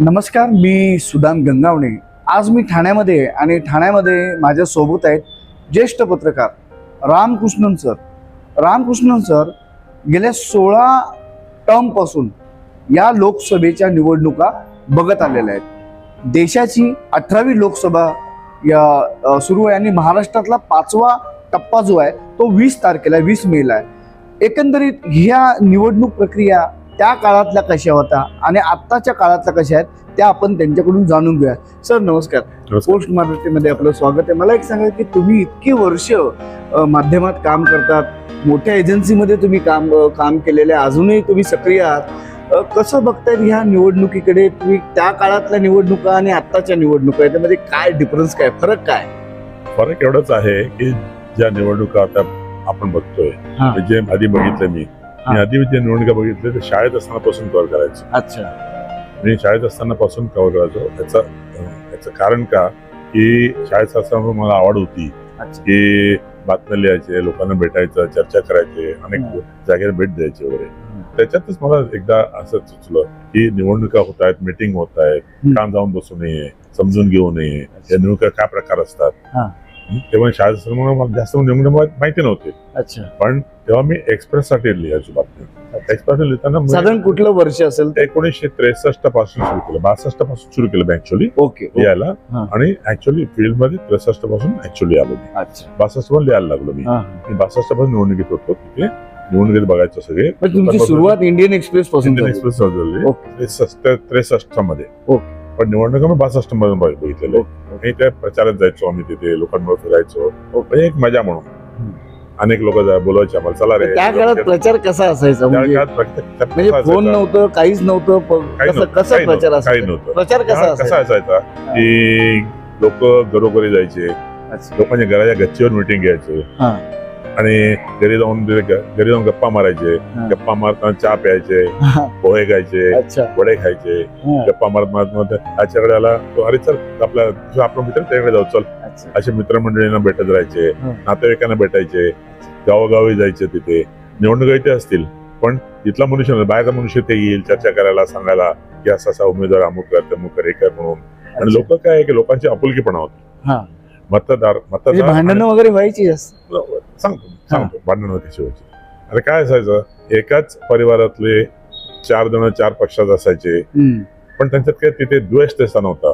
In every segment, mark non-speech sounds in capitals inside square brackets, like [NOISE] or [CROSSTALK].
नमस्कार मी सुदाम गंगावणे. आज मी ठाण्यामध्ये आणि ठाण्यामध्ये माझ्या सोबत आहेत ज्येष्ठ पत्रकार रामकृष्णन सर. रामकृष्णन सर गेल्या सोळा टर्मपासून या लोकसभेच्या निवडणुका बघत आलेल्या आहेत. देशाची अठरावी लोकसभा या सुरू आहे आणि महाराष्ट्रातला पाचवा टप्पा जो आहे तो वीस तारखेला वीस मेला आहे. एकंदरीत ह्या निवडणूक प्रक्रिया त्या काळातल्या कशा होत्या आणि आत्ताच्या काळातल्या कशा आहेत त्या आपण त्यांच्याकडून जाणून घेऊया सर नमस्कार. पोस्ट मराठीमध्ये आपलं स्वागत आहे मला एक सांगा की तुम्ही इतकी वर्ष माध्यमात काम करतात मोठ्या एजन्सीमध्ये तुम्ही काम काम केलेलं आहे अजूनही तुम्ही सक्रिय आहात कसं बघतायत ह्या निवडणुकीकडे तुम्ही त्या काळातल्या निवडणुका आणि आत्ताच्या निवडणुका याच्यामध्ये काय डिफरन्स काय फरक काय फरक एवढाच आहे की ज्या निवडणुका आता आपण बघतोय. जे आधी बघितलं मी. मी आधी ज्या निवडणुका बघितल्या ते शाळेत असताना पासून कव्हर करायचो. अच्छा. मी शाळेत असताना पासून कव्हर करायचो. याचं कारण का? की शाळेत असताना मला आवड होती की बातम्या लिहायचे लोकांना भेटायचं चर्चा करायचे अनेक. जागेला भेट द्यायची वगैरे. त्याच्यातच मला एकदा असं सुचलं की निवडणुका होत आहेत मिटिंग होत आहेत. काम जाऊन बसू नये समजून घेऊ नये. या निवडणुका काय प्रकार असतात? तेव्हा शाळेत असल्यामुळे मला जास्त निवडणुका मा- माहिती नव्हते. अच्छा. पण तेव्हा मी एक्सप्रेस साठी लिहायचो बातम्या एक्सप्रेस लिहिताना साधारण कुठलं वर्ष असेल एकोणीसशे त्रेसष्टपासून सुरू केलं. बासष्टपासून सुरू केलं ऍक्च्युली ओके लिहायला. आणि ऍक्च्युली फील्डमध्ये त्रेसष्टपासून ऍक्च्युली आलो मी. अच्छा. बासष्ट पण लिहायला लागलो मी. बासष्टपासून निवडणुकीत होतो तिथे. निवडणुकीत बघायचं सगळे. पण तुमची सुरुवात इंडियन एक्सप्रेस पासून इंडियन. एक्सप्रेस त्रेसष्टमध्ये ओके. पण निवडणुका मी बासष्ट बघ- बघितलेलं. आणि त्या प्रचारात जायचो आम्ही तिथे लोकांबरोबर फिरायचो. म्हणजे एक मजा म्हणून. अनेक लोक बोलवायचे आम्हाला चला रे त्या काळात प्रचार कसा असायचा म्हणजे म्हणजे फोन? नव्हतं काहीच नव्हतं कसं प्रचार काही असायचा नव्हतं प्रचार कसा कसा असायचा की लोक घरोघरी जायचे. लोकांच्या घराच्या गच्चीवर मिटिंग घ्यायचे. आणि घरी जाऊन घरी जाऊन गप्पा मारायचे. गप्पा मारताना चहा प्यायचे. पोहे खायचे वडे खायचे. गप्पा मारत मारत त्याच्याकडे आला तो अरे चल आपला आपला मित्र त्याच्याकडे जाऊ चल असे मित्रमंडळींना भेटत राहायचे. नातेवाईकांना भेटायचे गावोगावी जायचे तिथे निवडणुका इथे असतील पण इथला मनुष्य बाहेरचा मनुष्य ते येईल चर्चा करायला सांगायला की असा असा उमेदवार अमुक कर तमुक कर हे कर म्हणून आणि लोक काय की लोकांची आपुलकीपणा होती. मतदार म्हणजे मतदार भांडणं वगैरे व्हायची सांगतो सांगतो भांडण कशी व्हायची आता काय असायचं एकाच परिवारातले चार जण चार पक्षात असायचे. पण त्यांच्यात काही तिथे द्वेष तसा नव्हता.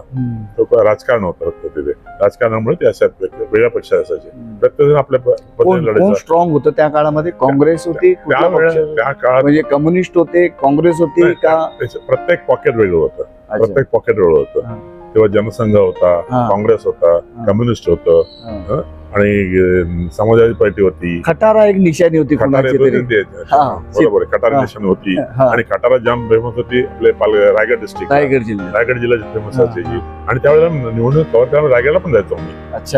तो राजकारण होतं फक्त तिथे राजकारणामुळे ते अशा वेगळ्या पक्ष असायचे. प्रत्येक जण आपल्या स्ट्रॉंग होतं त्या काळामध्ये काँग्रेस होती? त्या काळात म्हणजे कम्युनिस्ट होते काँग्रेस होती का प्रत्येक पॉकेट वेगळं होतं. प्रत्येक पॉकेट वेगळं होतं. तेव्हा जनसंघ होता. काँग्रेस होता. कम्युनिस्ट होतं. आणि समाजवादी पार्टी होती खटारा एक निशाणी होती. बरोबर खटारा. नेशन होती. आणि खटारा जाम फेमस होती आपले पाल रायगड डिस्ट्रिक्ट रायगड जिल्ह्यात रायगड जिल्ह्याची फेमस. असायची आणि त्यावेळेला निवडणूक कव्हर करायला रायगडला पण जायचो मी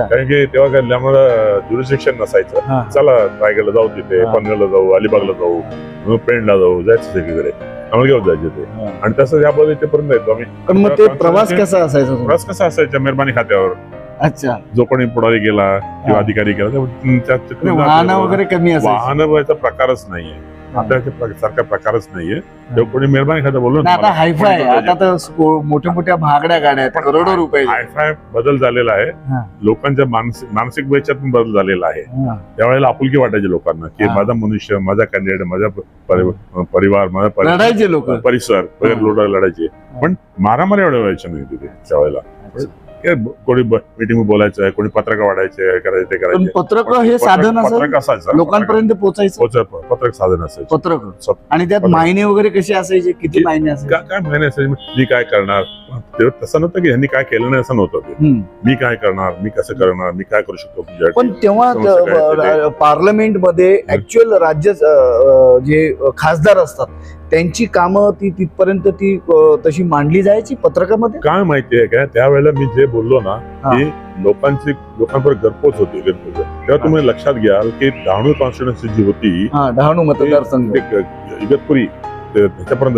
कारण की तेव्हा काय आम्हाला ज्युरिस्टिक्शन नसायचं. चला रायगडला जाऊ तिथे. पनवेलला जाऊ अलिबागला जाऊ पेणला जाऊ जायचं सगळीकडे घेऊन जायचे ते. आणि तसं या पद्धती पर्यंत येतो आम्ही पण मग ते प्रवास कसा असायचा तुमचा? प्रवास कसा असायचा मेहरबानी खात्यावर अच्छा जो कोणी पुढारी गेला किंवा. अधिकारी गेला वाहन जातो. वगैरे कमी असायची वाहन व्हायचा प्रकारच नाहीये आता सारखा प्रकारच नाहीये. तेव्हा कोणी मेहरबानी बोललो नाही, आता हायफाय आता तर मोठ्या मोठ्या महागड्या गाड्या आहेत. करोडो रुपये हायफाय बदल झालेला आहे. लोकांच्या मानसिक मानसिक वेचात पण बदल झालेला आहे. त्यावेळेला आपुलकी वाटायची लोकांना की. माझा मनुष्य माझा कॅन्डिडेट माझा परि- परिवार माझा लढायचे लोक. परिसर लढायचे. पण मारामारी एवढे व्हायचे नाही तिथे त्यावेळेला. कोणी मिटिंग बोलायचं कोणी पत्रक वाढायचे करायचे ते करायचे पत्रक हे साधन पत्रक असायचं. लोकांपर्यंत पोहोचायचं. पोहोच- पत्रक साधन असायचं. पत्रक. आणि त्यात. मायने वगैरे कसे असायचे? किती मायने असायचे? काय महिने असायचे? मी काय करणार? तेव्हा तसं नव्हतं की ह्यांनी काय केलं नाही असं नव्हतं ते. मी काय करणार? मी कसं करणार? मी काय करू शकतो? पण तेव्हा आहे? पार्लमेंटमध्ये ऍक्च्युअल राज्य जे खासदार असतात त्यांची कामं ती तिथपर्यंत ती तशी मांडली जायची पत्रकामध्ये? काय माहितीये काय त्यावेळेला मी जे बोललो ना. की लोकांची लोकांपर्यंत घरपोच होती घरपोच. तेव्हा तुम्ही लक्षात घ्याल की डहाणू कॉन्स्टिट्युन्सी जी होती हा डहाणू मतदारसंघ. इगतपुरी त्याच्यापर्यंत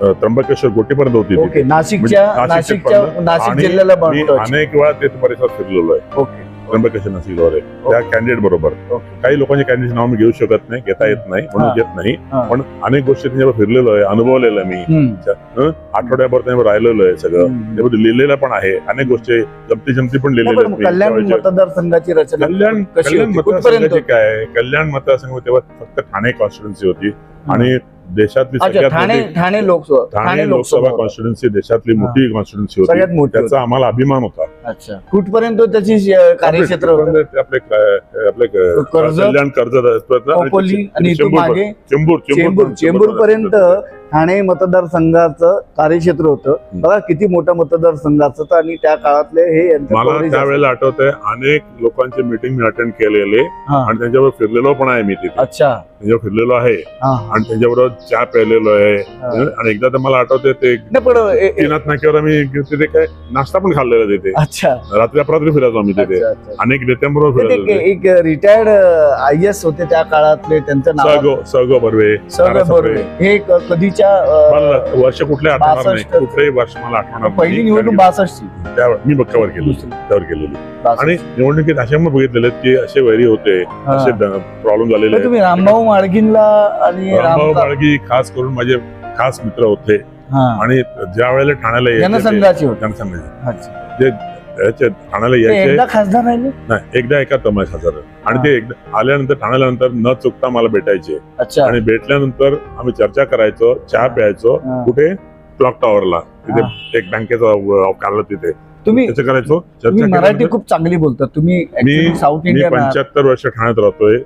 त्र्यंबकेश्वर गोटीपर्यंत होती. नाशिकच्या म्हणजे नाशिकच्या नाशिकच्या नाशिक आणि जिल्ह्याला अनेक वेळा ते परिसरात फिरलेलो आहे. ओके. त्र्यंबकेश्वर नाशिक जवळ आहे त्या कॅन्डिडेट बरोबर. काही लोकांचे कॅन्डिडेट नाव मी घेऊ शकत नाही घेता येत नाही म्हणून. घेत नाही. पण अनेक गोष्टी त्यांच्यावर फिरलेलो आहे अनुभवलेलं मी? आठवड्याभर त्यांच्यावर राहिलेलो आहे सगळं. त्यामध्ये लिहिलेलं पण आहे. अनेक गोष्टी जमती जमती पण. कल्याण त्यावेळेच्या- मतदारसंघाची रचना कल्याण कल्याण मतदारसंघाची काय कल्याण मतदारसंघ तेव्हा फक्त ठाणे कॉन्स्टिट्युन्सी होती. आणि देशातली सगळ्यात ठाणे लोकसभा ठाणे लोकसभा कॉन्स्टिट्युन्सी देशातली. मोठी कॉन्स्टिट्युन्सी होती. त्याचा आम्हाला अभिमान होता. अच्छा. कुठपर्यंत त्याची अं, कार्यक्षेत्र होतं? आपले कर्जत, कल्याण खोपोली आणि इथून मागे चेंबूर चेंबूर चेंबूर पर्यंत ठाणे मतदारसंघाचं कार्यक्षेत्र होतं. बघा किती मोठं मतदारसंघ असतं आणि त्या काळातले हे यांचं मला coverage त्यावेळेला आठवत आहे अनेक लोकांचे मीटिंग मी अटेंड केलेले हा. आणि त्यांच्यावर फिरलेलो पण आहे मी तिथे. अच्छा. त्यांच्यावर फिरलेलो आहे. हा. आणि त्यांच्याबरोबर चहा प्यायलेलो आहे. हा. आणि एकदा तर मला आठवतंय ते नाही पण ए- ए- तीनाथ नाक्यावर आम्ही तिथे काय नाश्ता पण खाल्लेला तिथे. अच्छा रात्री अपरात्री फिरायचो आम्ही तिथे अच्छा, अच्छा. अनेक नेत्यांबरोबर ते- फिरायचो ते एक रिटायर्ड आय एस होते त्या काळातले त्यांचं नाव सहगो सहगो बर्वे साबळे. हे क- कधीच्या अं, मला वर्ष कुठले आठवणार नाही. कुठलेही वर्ष मला आठवणार पहिली नाही. निवडणूक बासष्टची की त्या- मी केलेली दुसरी. त्यावर केलेली बासष्ट. आणि निवडणुकीत असे पण बघितलेले की असे वैरी होते हा. असे प्रॉब्लेम झालेले आहेत. तुम्ही रामभाऊ माळगींला आणि रामभाऊ बाळगी खास करून माझे खास मित्र होते हा. आणि ज्या वेळेला ठाण्याला यायचे ते- जनसंघाचे होते जनसंघाचे अच्छा. याचे ठाण्याला यायचे. एकदा खासदार राहिले? नाही एकदा एका तमाश हजार आणि. ते एकदा आल्यानंतर ठाण्याला नंतर न चुकता मला भेटायचे. अच्छा. आणि भेटल्यानंतर आम्ही चर्चा करायचो चहा प्यायचो. कुठे? क्लॉक टॉवरला. तिथे एक बँकेचा काढलं तिथे. तुम्ही करायचो. मराठी खूप चांगली बोलता. तुम्ही साऊथ मी इंडियन आहात. पंच्याहत्तर वर्ष ठाण्यात राहतोय.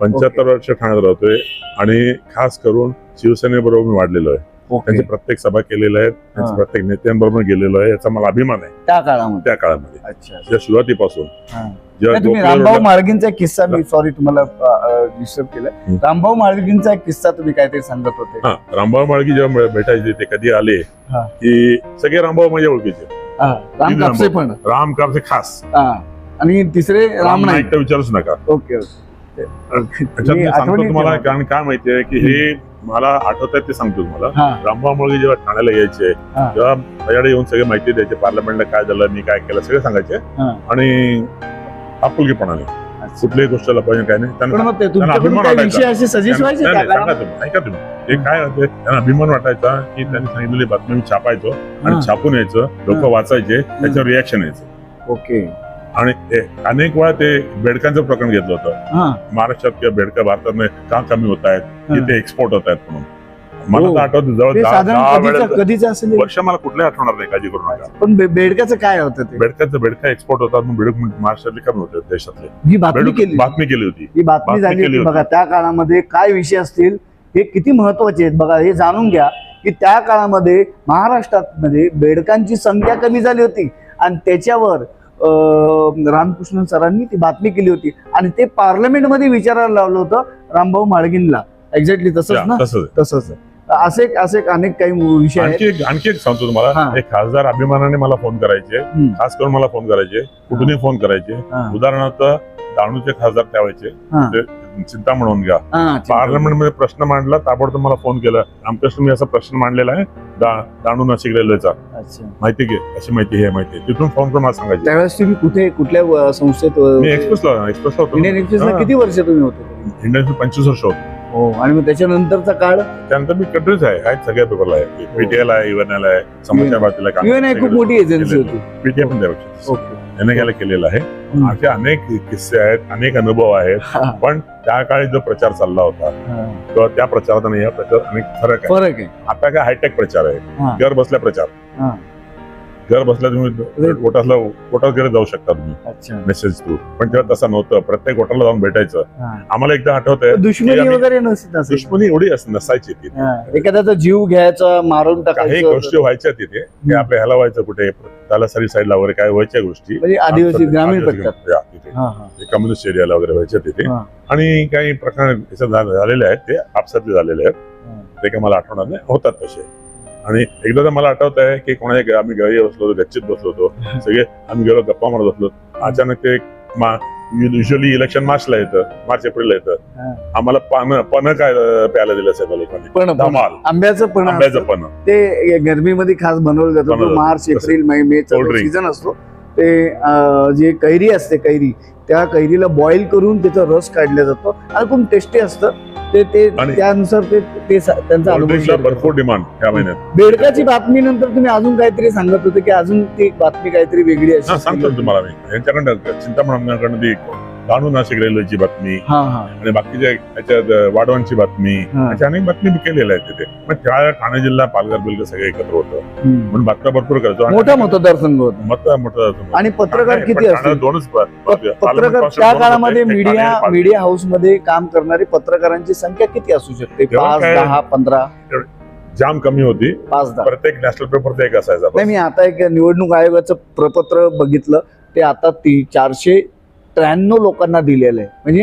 पंच्याहत्तर वर्ष ठाण्यात राहतोय. आणि खास करून शिवसेनेबरोबर मी वाढलेलो आहे. त्यांची प्रत्येक सभा केलेल्या आहेत त्यांच्या हा. प्रत्येक नेत्यांबरोबर गेलेलो आहे याचा मला अभिमान आहे. त्या काळामध्ये? त्या काळामध्ये. अच्छा सुरुवातीपासून. हा. जेव्हा तुम्ही गोखले रामभाऊ रोडला- माळगींचा एक किस्सा मी सॉरी तुम्हाला डिस्टर्ब केलं हं. रामभाऊ माळगींचा एक किस्सा तुम्ही काहीतरी सांगत होते. हा रामभाऊ माळगी जेव्हा भे- भेटायचे ते कधी आले हा. की सगळे रामभाऊ माझ्या ओळखीचे. हा, राम कापसे पण. राम कापसे खास. हा. आणि तिसरे राम राम नाईक नाईक. तर विचारूच नका. Okay okay. त्याच्यात मी मी सांगतो आठवणी तुम्हाला. कारण काय माहितीये की हे मला आठवत आहे ते सांगतो तुम्हाला हा रामभाऊ मुळगी जेव्हा ठाण्याला यायचे. तेव्हा माझ्याकडे येऊन सगळे माहिती द्यायचे पार्लमेंटला काय झालं मी काय केलं सगळे सांगायचे. आणि आपुलकीपणाने. कुठल्याही गोष्टीला पाहिजे काय नाही त्यांना अभिमान वाटायचा. तुम्ही ऐका तुम्ही ते काय होते त्यांना अभिमान वाटायचा की त्यांनी सांगितलेली बातमी मी छापायचो. आणि छापून यायचं लोक. वाचायचे त्याच्यावर रिॲक्शन यायचं ओके आणि अनेक वेळा ते बेडकांचं प्रकरण घेतलं होतं. हा. महाराष्ट्रात किंवा बेडका भारतात का कमी होत आहेत? की. ते एक्सपोर्ट होत आहेत म्हणून. मला हो. तर आठवत जवळ कधीचं असेल? वर्ष मला कुठल्याही आठवणार नाही काळजी करू नका. पण बे- बेडकाचं काय होतं ते? बेडकाचं बेडका एक्सपोर्ट होतात मग बेडक महाराष्ट्रातले कमी होते देशातले. ही बातमी केली. बातमी केली होती. ही बातमी झाली. बघा त्या काळामध्ये काय विषय असतील हे किती महत्त्वाचे आहेत बघा हे जाणून घ्या की त्या काळामध्ये महाराष्ट्रात मध्ये बेडकांची संख्या कमी झाली होती. आणि त्याच्यावर रामकृष्ण सरांनी ती बातमी केली होती. आणि ते पार्लमेंटमध्ये विचारायला लावलं होतं रामभाऊ माळगींना एक्झॅक्टली तसंच ना? तसंच असे असे अनेक काही विषय आणखी एक आणखी एक सांगतो तुम्हाला. एक खासदार अभिमानाने मला फोन करायचे. खास करून मला फोन करायचे. कुठूनही फोन करायचे. उदाहरणार्थ डहाणूचे खासदार हा. ते चिंता म्हणून घ्या. हा, चिंता. पार्लमेंटमध्ये प्रश्न मांडला ताबडतोब मला फोन केला. रामकृष्ण मी असा प्रश्न मांडलेला आहे. डहाणू नाशिक रेल्वेचा माहिती घे अशी माहिती हे माहिती. तिथून फोन करून मला सांगायचे. त्यावेळेस तुम्ही कुठे कुठल्या संस्थेत मी एक्सप्रेसला एक्सप्रेसला होतो. इंडियन एक्सप्रेसला हा. किती वर्ष तुम्ही होते? इंडियन पंचवीस वर्ष होतो. हो आणि मग त्याच्यानंतरचा काळ? त्यानंतर मी कंट्रीज आहे आहेत सगळ्या पेपरला आहे. पीटीएल आहे युएनएल आहे युएन आहे खूप मोठी एजन्सी होती. पीटीएल पण त्यापेक्षा. ओके. एनएल केलेलं आहे. असे अनेक किस्से आहेत अनेक अनुभव आहेत पण त्या काळी जो प्रचार चालला होता. किंवा त्या प्रचारात आणि या प्रचारात अनेक फरक आहे फरक आहे आता काय हायटेक प्रचार आहे. घर बसल्या प्रचार. घर बसल्या तुम्ही वोटाला वोटात गेले जाऊ शकता तुम्ही. मेसेज थ्रू पण तेव्हा तसं नव्हतं. प्रत्येक वोटाला जाऊन भेटायचं. आम्हाला एकदा आठवत आहे दुश्मनी वगैरे दुश्मनी एवढी अस- नसायची ती. हा. एखाद्याचा जीव घ्यायचा मारून काही गोष्टी व्हायच्या तिथे. आपल्या ह्याला व्हायचं कुठे? तालासरी साईडला वगैरे काय व्हायच्या गोष्टी. म्हणजे आदिवासी ग्रामीण तिथे. कम्युनिस्ट एरियाला वगैरे व्हायच्या तिथे. आणि काही प्रकार झालेले आहेत. ते आपसातले झालेले आहेत. ते काही मला आठवणार नाही. होतात तसे. आणि एकदा तर मला आठवत आहे की कोणाच्या आम्ही घरी बसलो होतो गच्चीत बसलो होतो. [LAUGHS] सगळे आम्ही गेलो गप्पा मारत बसलो अचानक ते युजली इलेक्शन मार्चला येतं मार्च एप्रिलला. येतं. आम्हाला पानं पण काय प्यायला दिलं साहेब लोकांनी धमाल. आंब्याचं पण आंब्याचं. पण ते गरमीमध्ये खास बनवलं जातं. March. April May May. Season असतो. ते जे कैरी असते कैरी त्या कैरीला बॉईल करून त्याचा रस काढला जातो. आणि खूप टेस्टी असतं. ते ते त्यानुसार ते त्यांचा अनुभव. भरपूर डिमांड या महिन्यात. बेडकाची बातमी नंतर तुम्ही अजून काहीतरी सांगत होते की अजून ती बातमी काहीतरी वेगळी असते सांगतो तुम्हाला मी. यांच्याकडनं चिंतामणाकडनं काढून नाशिक रेल्वेची बातमी आणि बाकीच्या याच्यात अं, वाढवांची बातमी. अशा अनेक बातमी केलेल्या आहेत तिथे. मग त्या ठाणे जिल्हा पालघर बिलघर सगळे एकत्र होतं. म्हणून बातम्या भरपूर आणि मोठा मतदारसंघ होता. मोठा आणि पत्रकार किती असतील? ठाण्यात दोनच पत्रकार त्या काळामध्ये मीडिया. मीडिया हाऊसमध्ये काम करणारी पत्रकारांची संख्या किती असू शकते? पाच दहा पंधरा? जाम कमी होती. पाच दहा. प्रत्येक नॅशनल पेपर एक असायचा मी आता एक निवडणूक आयोगाचं प्रपत्र बघितलं. ते आता ती चारशे त्र्याण्णव लोकांना दिलेलं आहे. म्हणजे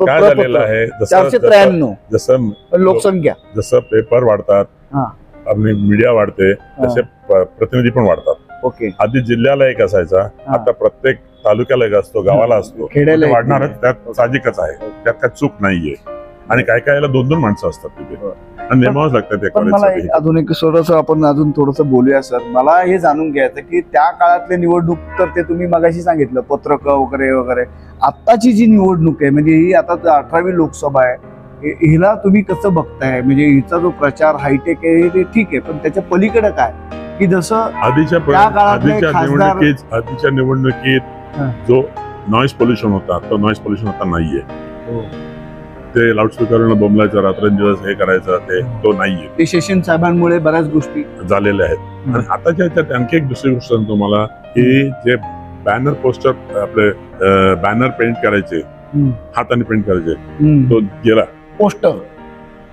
काय. झालेलं आहे? जसं चारशे जसं- त्र्याण्णव. जसं लोकसंख्या. जसं पेपर वाढतात हा. आणि मीडिया वाढते तसे प्रतिनिधी पण वाढतात. ओके. आधी जिल्ह्याला एक असायचा. आता प्रत्येक तालुक्याला एक असतो गावाला असतो. खेड्याला एक. वाढणारच त्यात साहजिकच आहे. त्यात काय चूक नाहीये. आणि काय काय दोन दोन माणसं असतात तिथे. आणि नेमावंच लागतात पण मला अजून एक थोडस आपण अजून थोडस बोलूया सर. मला हे जाणून घ्यायचं की त्या काळातले निवडणूक तर ते तुम्ही मगाशी सांगितलं पत्रक वगैरे वगैरे. आत्ताची जी निवडणूक आहे म्हणजे ही आता अठरावी लोकसभा आहे हि- हिला तुम्ही कसं बघताय? म्हणजे हिचा जो प्रचार हायटेक आहे ते ठीक आहे पण त्याच्या पलीकडे काय? की जसं आधीच्या प- त्या काळातले आधीच्या खासदार- निवडणुकीत आधीच्या निवडणुकीत हा. जो नॉईस पोल्युशन होता तो नॉईस पोल्युशन आता नाहीये. हो. ते लाऊडस्पीकर बोंबलायचं रात्रंदिवस हे करायचं ते तो नाहीये. ते शेषन साहेबांमुळे बऱ्याच गोष्टी झालेले आहेत. आणि आताच्या ह्याच्यात आणखी एक दुसरी गोष्ट सांगतो तुम्हाला की जे बॅनर पोस्टर आपले बॅनर पेंट करायचे. हाताने पेंट करायचे. तो गेला. पोस्टर.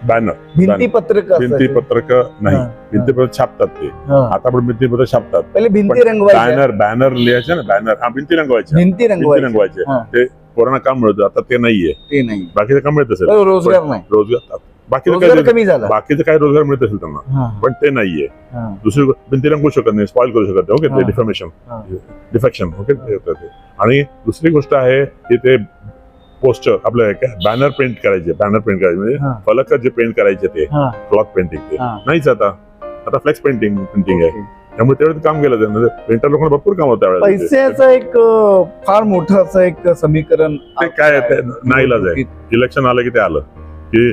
बॅनर. भिंती पत्रक भिंती पत्रक नाही. भिंती पत्रक छापतात ते. आता पण भिंती पत्रक छापतात. पहिले भिंती रंगवायच्या. बॅनर बॅनर लिहायचे ना बॅनर. हा भिंती रंगवायचे भिंती रंगवायचे. ते कोरोना काम मिळतं आता ते नाहीये ते नाही बाकीचं काम मिळत असेल पण रोजगार नाही रोजगार बाकीचं काय कमी झाला बाकीचं काय रोजगार मिळत असेल त्यांना हा, पण ते नाहीये हा. दुसरी भिंती रंगू शकत नाही स्पॉइल करू शकत नाही ओके हा. ते डिफॉर्मेशन हा. Defection okay. आणि दुसरी गोष्ट आहे की ते पोस्टर आपलं काय बॅनर पेंट करायचे बॅनर पेंट करायचे म्हणजे हा. फलक जे पेंट करायचे ते हा. क्लॉथ पेंटिंग ते हा. नाहीच आता आता फ्लेक्स पेंटिंग पेंटिंग आहे. त्यामुळे तेवढं काम केलं त्यांना पेंटर लोकांना भरपूर काम होतं त्यावेळेला. तिथे. पैशाचं एक फार मोठं असं एक समीकरण ते काय नाईलाज आहे. इलेक्शन आलं की ते आलं. की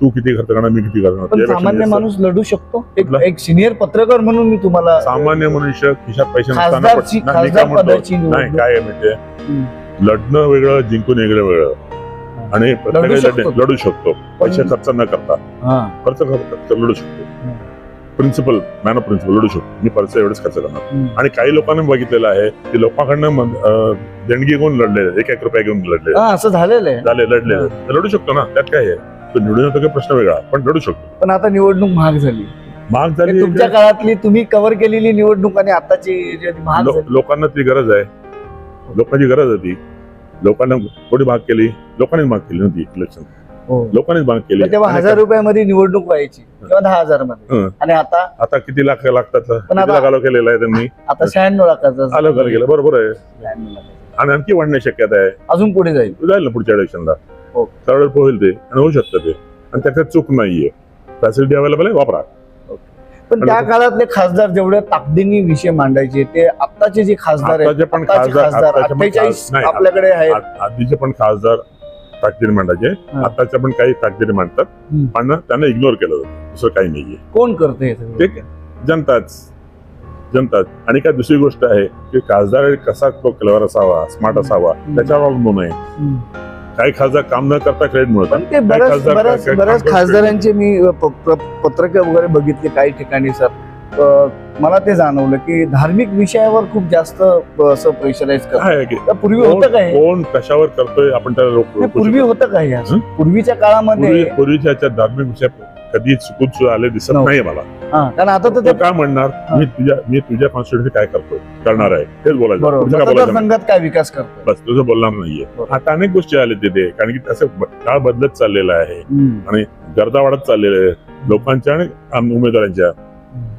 तू किती खर्च करणार मी किती करणार? सामान्य. माणूस लढू शकतो. एक? एक सिनियर पत्रकार म्हणून मी तुम्हाला सामान्य मनुष्य खिशात पैसे नाही, काय माहितीये लढणं वेगळं जिंकून वेगळं वेगळं. आणि. लढ- शकतो. पैसे खर्च न करता. खर्च खर्च लढू शकतो. प्रिन्सिपल मॅन ऑफ प्रिन्सिपल लढू शकतो मी पैसे एवढेच खर्च करणार. आणि काही लोकांनी बघितलेलं आहे की लोकांकडनं देणगी घेऊन लढले एक एक रुपया घेऊन लढले. हा, असं झालेलं आहे. झाले लढले. लढू शकतो ना त्यात काय आहे? तो निवडून येतो काही प्रश्न वेगळा पण लढू शकतो. पण आता निवडणूक महाग झाली. महाग झाली तुमच्या काळातली तुम्ही कव्हर केलेली निवडणूक आणि आताची लोकांना ती गरज आहे. लोकांची गरज आहे ती. लोकांना कोणी भाग केली? लोकांनीच भाग केली नव्हती इलेक्शन. लोकांनीच भाग केली. तेव्हा हजार रुपयामध्ये निवडणूक व्हायची किंवा दहा हजारमध्ये हं. आणि आता आता किती लाख लागतात? केलेलं आहे त्यांनी? आता शहाण्णव लाखाचं आलो कर गेलं? बरोबर आहे. 96 लाखाचं. आणि आणखी वाढण्याची शक्यता आहे. अजून पुढे जाईल. जाईल ना पुढच्या इलेक्शनला हो. त्यावेळेस होईल ते आणि होऊ शकतं ते. आणि त्याच्यात चूक नाहीये. फॅसिलिटी अवेलेबल आहे वापरा. पण त्या काळातले खासदार जेवढ्या ताकदीने विषय मांडायचे ते आताचे जे खासदार आहेत पण खासदार आपल्याकडे आहेत. आधीचे पण खासदार ताकदीने मांडायचे. आताच्या पण काही ताकदीने मांडतात. पण त्यांना इग्नोर केलं जातं. दुसरं काही नाहीये. कोण करते हे? ते जनताच. जनताच. आणि काय दुसरी गोष्ट आहे की खासदार कसा तो क्लेवर असावा स्मार्ट असावा त्याच्यावर अवलंबून आहे. काही खासदार काम न करता क्रेडिट मिळतात बऱ्याच खासदारांचे मी पत्रके वगैरे बघितले काही ठिकाणी सर. मला ते जाणवलं की धार्मिक विषयावर खूप जास्त असं प्रेशराईज करतात. काय आहे की? तर पूर्वी होतं काय? कोण कशावर करतोय आपण त्याला नाही, पूर्वी होतं काय? पूर्वीच्या पूर्वी काळामध्ये पूर्वीच्या धार्मिक विषय कधी चुकून सुद्धा आले दिसत. नाहीये मला. कारण आता तर तो काय म्हणणार. मी तुझ्या मी तुझ्या कॉन्स्टिट्युशन काय करतो करणार आहे. हेच बोलायचं. पुढचं काय नाही. विकास करतो बस तुझं बोलणार नाहीये. आता अनेक गोष्टी आल्या तिथे कारण की असं काळ बदलत चाललेला आहे. हम्म. गरजा वाढत चाललेल्या आहे. लोकांच्या आणि उमेदवारांच्या.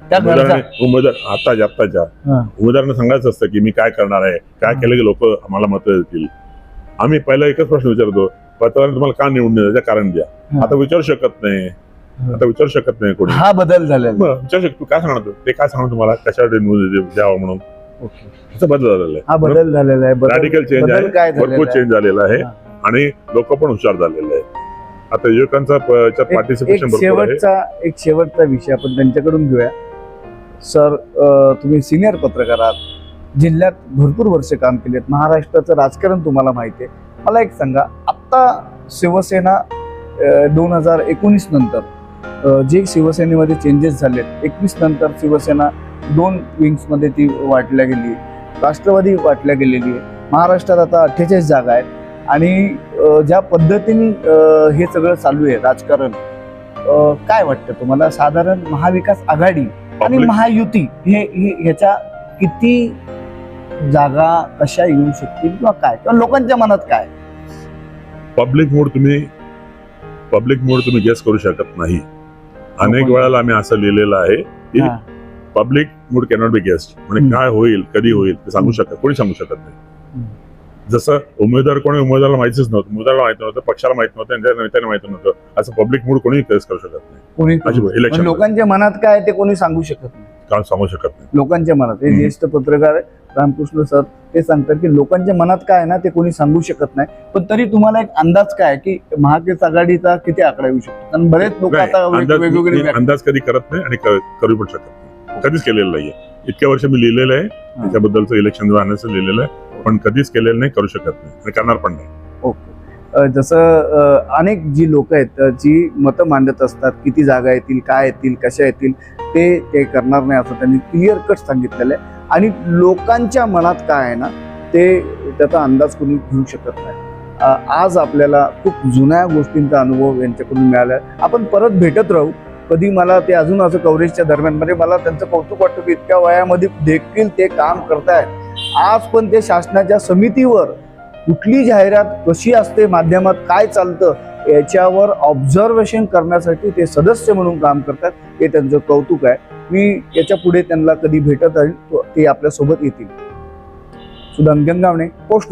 त्या उमेदवारांनी उमेदवार आताच्या आत्ताच्या हा. उमेदवारांना सांगायचं असतं की मी काय करणार आहे? काय. केलं की लोक आम्हाला मतं देतील? आम्ही पहिला एकच प्रश्न विचारतो पत्रकार तुम्हाला का निवडून द्यायचं कारण द्या. हा. आता विचारू शकत नाही. आता विचारू शकत नाही कोणी. हा बदल झालेला मग विचारू शकतो. काय सांगणार तू? ते काय सांगणार तुम्हाला? कशासाठी निवडून द्यावं म्हणून? ओके. त्याचा बदल झालेला हा बदल झालेला आहे. रॅडिकल चेंज बदल आहे. काय भरपूर आहे? चेंज झालेला आहे. हा. आणि लोक पण हुशार झालेले आहे आता युवकांचा प- याच्यात एक- एक पार्टिसिपेशन भरपूर आहे. शेवटचा एक शेवटचा विषय आपण त्यांच्याकडून घेऊया. सर तुम्ही सिनियर पत्रकार आहात. जिल्ह्यात भरपूर वर्ष काम केलेत. महाराष्ट्राचं राजकारण तुम्हाला माहिती आहे. मला एक सांगा आत्ता शिवसेना दोन हजार एकोणीस नंतर जे शिवसेनेमध्ये चेंजेस झालेत एकवीस नंतर शिवसेना दोन विंग्समध्ये ती वाटल्या गेली राष्ट्रवादी वाटल्या गेलेली आहे. महाराष्ट्रात आता अठ्ठेचाळीस जागा आहेत. आणि ज्या पद्धतीने हे सगळं चालू आहे राजकारण काय वाटतं तुम्हाला? साधारण महाविकास आघाडी आणि महायुती हे हे- ह्याच्या किती जागा कशा येऊ शकतील किंवा काय किंवा लोकांच्या मनात काय पब्लिक मूड तुम्ही पब्लिक मूड तुम्ही गेस करू शकत नाही अनेक आपण- वेळाला आम्ही असं लिहिलेलं आहे की हा. Public mood cannot be guessed म्हणजे. काय होईल कधी होईल ते सांगू शकत कोणी सांगू शकत नाही. जसं उमेदवार कोणी उमेदवाराला माहितीच नव्हतं उमेदवाराला माहीत नव्हतं पक्षाला माहीत नव्हतं त्यांच्या नेत्याला माहीत नव्हतं. असं पब्लिक मूड कोणी गेस करू शकत नाही. कोणी Election. लोकांच्या मनात काय ते कोणी सांगू शकत नाही. काम सांगू शकत नाही. लोकांच्या मनात. हे. ज्येष्ठ पत्रकार रामकृष्ण सर ते सांगतात की लोकांच्या मनात काय आहे ना ते कोणी सांगू शकत नाही. पण तरी तुम्हाला एक अंदाज काय की महाविकास आघाडीचा किती आकडा येऊ शकतो? कारण बरेच लोक आता वेगवेगळे अंदाज कधी करत नाही आणि करू पण शकत नाही. कधीच केलेलं नाहीये. इतक्या वर्ष मी लिहिलेलं आहे. त्याच्याबद्दलचं इलेक्शन लिहिलेलं आहे. आपण कधीच केलेलं नाही करू शकत नाही आणि करणार पण नाही. ओके. जसं अनेक जी लोक आहेत जी मतं मांडत असतात किती जागा येतील काय येतील कशा येतील ते ते करणार नाही असं त्यांनी क्लिअर कट सांगितलेलं आहे. आणि लोकांच्या मनात काय आहे ना ते त्याचा अंदाज कोणी घेऊ शकत नाही. आज आपल्याला खूप जुन्या गोष्टींचा अनुभव यांच्याकडून मिळाला आहे आपण परत भेटत राहू. कधी मला ते अजून असं कव्हरेजच्या दरम्यान म्हणजे मला त्यांचं कौतुक वाटतं की इतक्या वयामध्ये देखील ते काम करतायत. आज पण ते शासनाच्या समितीवर कुठली जाहिरात कशी असते माध्यमात काय चालतं याच्यावर ऑब्झर्वेशन करण्यासाठी ते सदस्य म्हणून काम करतात हे त्यांचं कौतुक आहे. मी याच्यापुढे त्यांना कधी भेटत आहे ते आपल्यासोबत येतील. सुदाम गंगावणे पोस्ट